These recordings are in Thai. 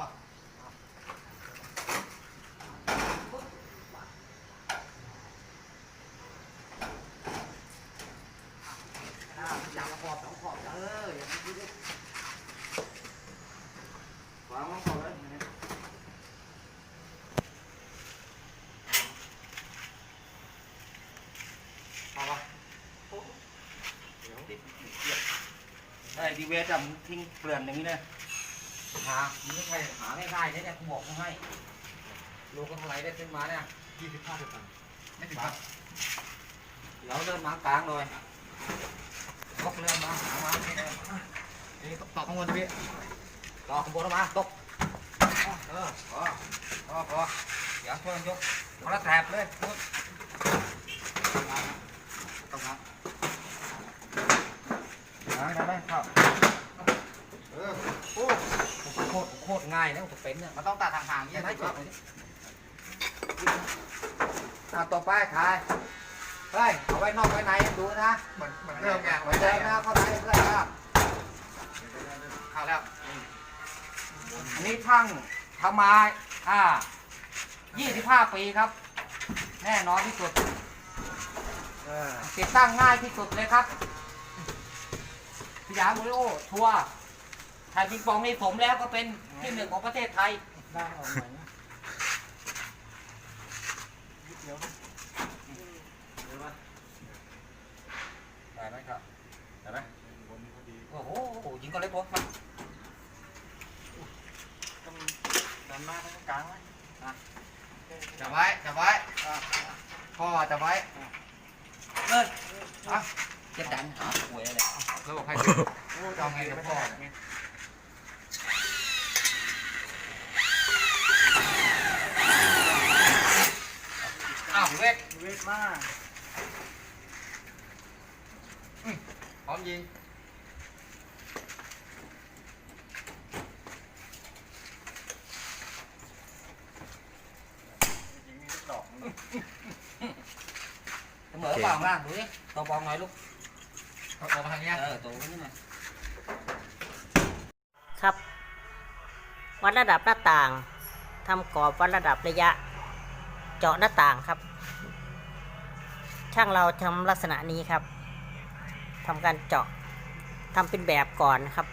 ครับอ่าจับขอบสองขอบเอออย่างนี้ดิวางวางขอบไว้อย่างนี้เอาปะติดเสียบได้ดีเวสอะมึงทิ้งเปลือนอย่างนี้เลย หาไม่ใช่หาง่ายๆเนี่ยเนี่ยกูบอกมึงให้ลูกก็เท่าไหรได้ขึ้นมาเนี่ยยี่สิบห้าสิบตันไม่ถึงครับเดี๋ยวเริ่มมากลางเลยตกเริ่มมาหามาไม่ได้นี่ตอกข้างบนพี่ต่อข้างบนออกมาตกเออพอพอพอเดี๋ยวช่วยกันยกคนละแถบเลยพูดต้องนะได้ได้ได้ครับเออโอ้ โค ตรโคตรง่ายนะผมเป็นเนี่ยมันต้องตัดห่างๆยัยี่งไงสิบคครัรับบอะต่อไปถ่ายเฮ้ยเอาไว้นอกไว้ในดูนะเหมือนเหมือนเดิมไงเหมือนเดิมนะเข้าในเพื่อนครับเข้าแล้วอันนี้ช่างทำมาอ่า25 ปีครับ แน่นอนที่สุดเออติดตั้งง่ายที่สุดเลยครับพิยาโมริโอทัวร์ ไทยปิงปองนี่ผมแล้วก็เป็นที่หนึ่งของประเทศไทย ได้ออกใหม่นะเดี๋ยวได้ไหมครับได้ไหมบนพอดีโอ้โหยิงก็เล็กพอครับต้องดันหน้าตรงกลางไว้จับไว้จับไว้อะพ่อจับไว้เลิศอะเจ็บดันหาป่วยอะไรแล้วบอกให้โอ้จะเอาไงกับพ่อ อ้าวเวทเวทมากพร้อมยิงจริงๆมีลูกดอกนึงเสมอเปล่าล่างดูดิตัวบองหน่อยลูกเอาออกมาทางเนี้ยเออตัวนี้หน่อยครับ วัดระดับหน้าต่างทำกรอบวัดระดับระยะ เจาะหน้าต่างครับ ช่างเราทำลักษณะนี้ครับทำการเจาะทำเป็นแบบก่อนนะครับ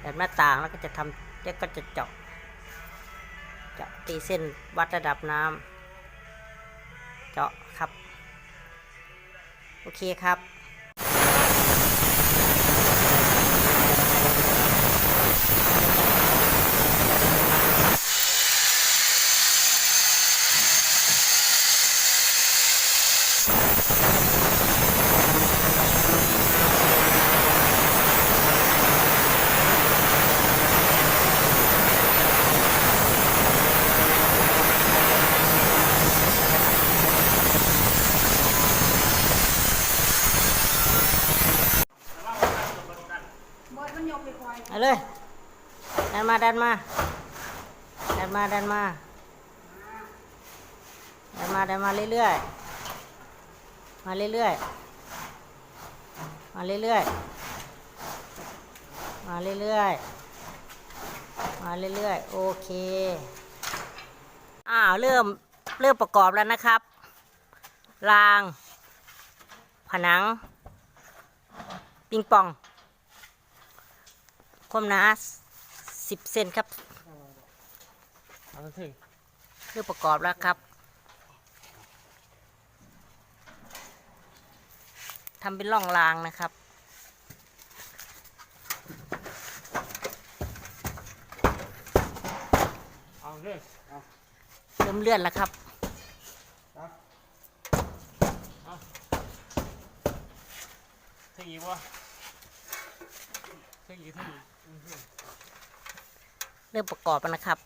แบบหน้าต่างแล้วก็จะทำแล้วก็จะเจาะ เจาะตีเส้นวัดระดับน้ำเจาะครับ โอเคครับ ดันมาดันมาดันมาดันมาดันมาดันมาเรื่อยๆมาเรื่อยๆมาเรื่อยๆมาเรื่อยๆมาเรื่อยๆโอเคอ้าวเริ่มเริ่มประกอบแล้วนะครับ ราง ผนัง ปิงปอง ความหนา สิบเซนครับเอาถึงเรื่องประกอบแล้วครับทำเป็นร่องรางนะครับเอาเลยเอาเริ่มเลื่อนแล้วครับถึงอีกวะถึงอีกถึงอีก เริ่มประกอบแล้วนะครับ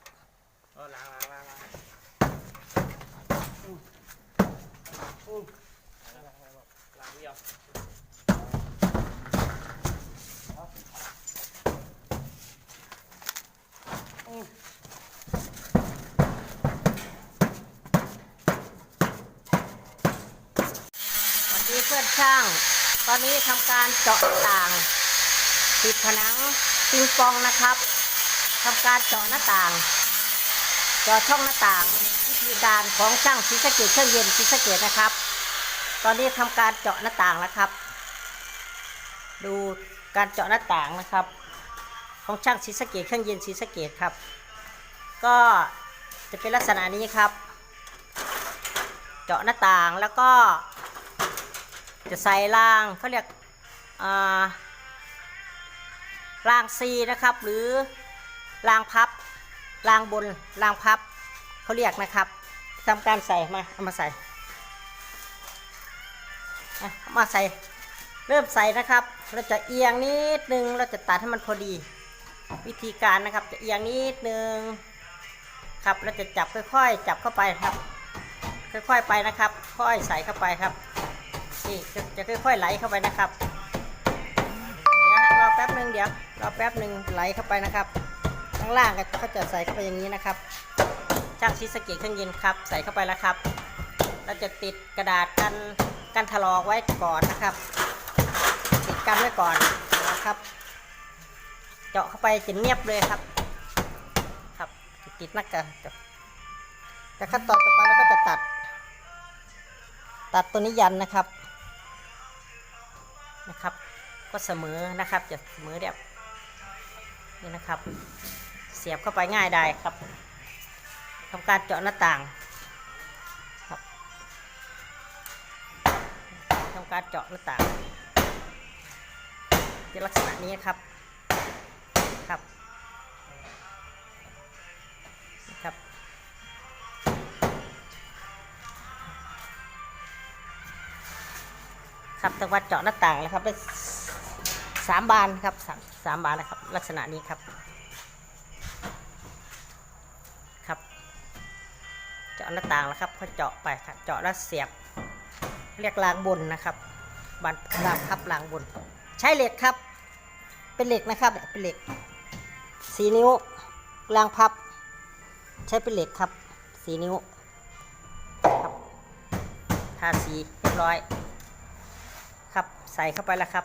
ววันนี้เพื่อนช่าง ตอนนี้ทำการเจาะต่าง ติดผนังปิงปองนะครับ ทำการเจาะหน้าต่างเจาะช่องหน้าต่างวิธีการของช่างศรีสะเกดเครื่องเย็นศรีสะเกดนะครับ ตอนนี้ทำการเจาะหน้าต่างแล้วครับ ดูการเจาะหน้าต่างนะครับ ของช่างศรีสะเกดเครื่องเย็นศรีสะเกดครับ ก็จะเป็นลักษณะนี้ครับ เจาะหน้าต่างแล้วก็ จะใส่รางเขาเรียกอ่ารางซีนะครับหรือ รางพับรางบนรางพับเขาเรียกนะครับทำการใส่มาเอามาใส่เอามาใส่เริ่มใส่นะครับ เราจะเอียงนิดนึงเราจะตัดให้มันพอดี วิธีการนะครับจะเอียงนิดนึงครับเราจะจับค่อยๆ จับเข้าไปครับ ค่อยๆไปนะครับ ค่อยใส่เข้าไปครับนี่จะค่อยๆไหลเข้าไปนะครับเดี๋ยวรอแป๊บหนึ่งเดี๋ยวรอแป๊บหนึ่งไหลเข้าไปนะครับางล่างก็เขาจะใส่เข้าไปอย่างนี้นะครับ ช่างชิสเกตเครื่องเย็นครับ ใส่เข้าไปแล้วครับ เราจะติดกระดาษกันกันถลอกไว้ก่อนนะครับ ติดกันไว้ก่อนนะครับ เจาะเข้าไปจะเนียบเลยครับ ครับติดนักกะแต่ขั้นตอนต่อไปเราก็จะตัด ตัดตัวนี้ยันนะครับนะครับ ก็เสมอนะครับจะเสมอแบบนี่นะครับ เสียบเข้าไปง่ายได้ครับทำการเจาะหน้าต่างครับทำการเจาะหน้าต่างจะลักษณะนี้ครับครับครับครับแต่ว่าเจาะหน้าต่างแล้วครับได้สามบานครับสามสามบานนะครับ ลักษณะนี้ครับ หน้าต่างแล้วครับพอเจาะไปครับเจาะแล้วเสียบ เรียกรางบนนะครับบานรางพับรางบน ใช้เหล็กครับ เป็นเหล็กนะครับเป็นเหล็กสีนิ้วรางพับ ใช้เป็นเหล็กครับสีนิ้วครับทาสีเรียบร้อย ครับใส่เข้าไปแล้วครับ